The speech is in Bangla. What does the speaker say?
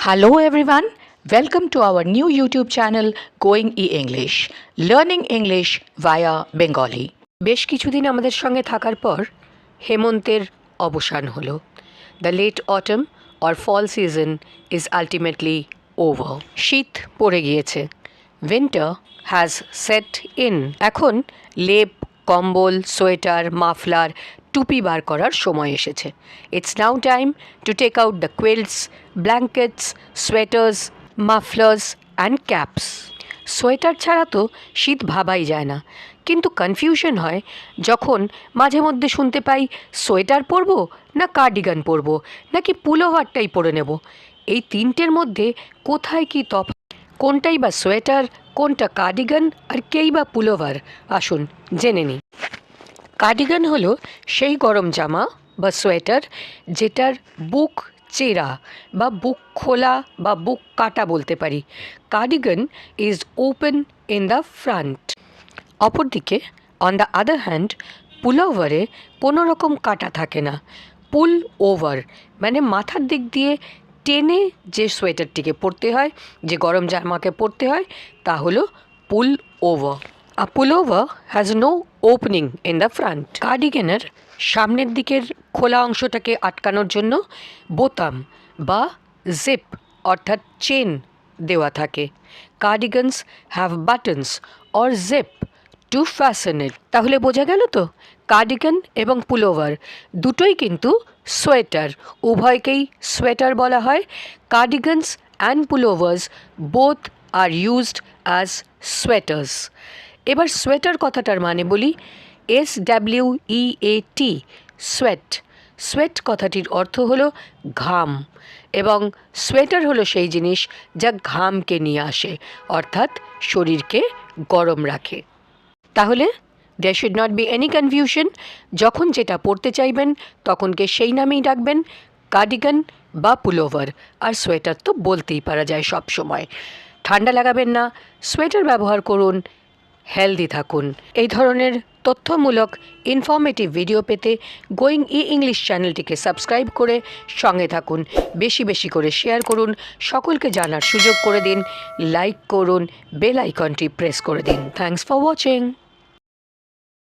Hello everyone, welcome to our new YouTube channel Going E English, learning English via Bengali. বেশ কিছুদিন আমাদের সঙ্গে থাকার পর হেমন্তের অবসান হলো the late autumn or fall season is ultimately over শীত পড়ে গিয়েছে উইন্টার হ্যাজ সেট ইন এখন লেপ কম্বল, সোয়েটার, মাফলার, টুপি বার করার সময় এসেছে। It's now time to take out the quilts blankets sweaters mufflers and caps sweater ছাড়া তো শীত ভাবাই যায় না। কিন্তু কনফিউশন হয় যখন মাঝে মধ্যে শুনতে পাই সোয়েটার পরবো না কার্ডিগান পরবো, নাকি পুলোভারটাই পরে নেব। এই তিনটের মধ্যে কোথায় কি তফাৎ? কোনটাই বা সোয়েটার কোনটা কার্ডিগান আর কেই বা পুলোভার আসুন, জেনে নিই। কার্ডিগান হলো সেই গরম জামা বা সোয়েটার যেটার বুক চেরা বা বুক খোলা বা বুক কাটা বলতে পারি। Cardigan is open in the front অপরদিকে অন দ্য আদার হ্যান্ড পুলওভারে কোনো রকম কাটা থাকে না। পুল ওভার মানে মাথার দিক দিয়ে টেনে যে সোয়েটারটিকে পরতে হয়, যে গরম জামাকে পরতে হয়, তা হলো pull a pullover has no opening in the front কার্ডিগেনের সামনের দিকের খোলা অংশটাকে আটকানোর জন্য বোতাম বা জিপ অর্থাৎ চেন দেওয়া থাকে। Cardigans have buttons or zip to fasten it তাহলে বোঝা গেল তো? কার্ডিগান এবং পুলোভার দুটোই কিন্তু সোয়েটার উভয়কেই সোয়েটার বলা হয়। Cardigans and pullovers both are used as sweaters এবার সোয়েটার কথাটার মানে বলি S W E A T sweat sweat কথাটির অর্থ হলো ঘাম এবং সোয়েটার হলো সেই জিনিস যা ঘামকে নিয়ে আসে, অর্থাৎ শরীরকে গরম রাখে। তাহলে there should not be any confusion যখন যেটা পড়তে চাইবেন, তখনকে সেই নামেই ডাকবেন কার্ডিগান বা পুলোভার আর সোয়েটার তো বলতেই পারা যায় সব সময়। ঠান্ডা লাগাবেন না সোয়েটার ব্যবহার করুন হেলদি থাকুন। এই ধরনের তথ্যমূলক ইনফর্মেটিভ ভিডিও পেতে গোয়িং ই ইংলিশ চ্যানেলটিকে সাবস্ক্রাইব করে সঙ্গে থাকুন। বেশি বেশি করে শেয়ার করুন, সকলকে জানার সুযোগ করে দিন লাইক করুন বেল আইকনটি প্রেস করে দিন। Thanks for watching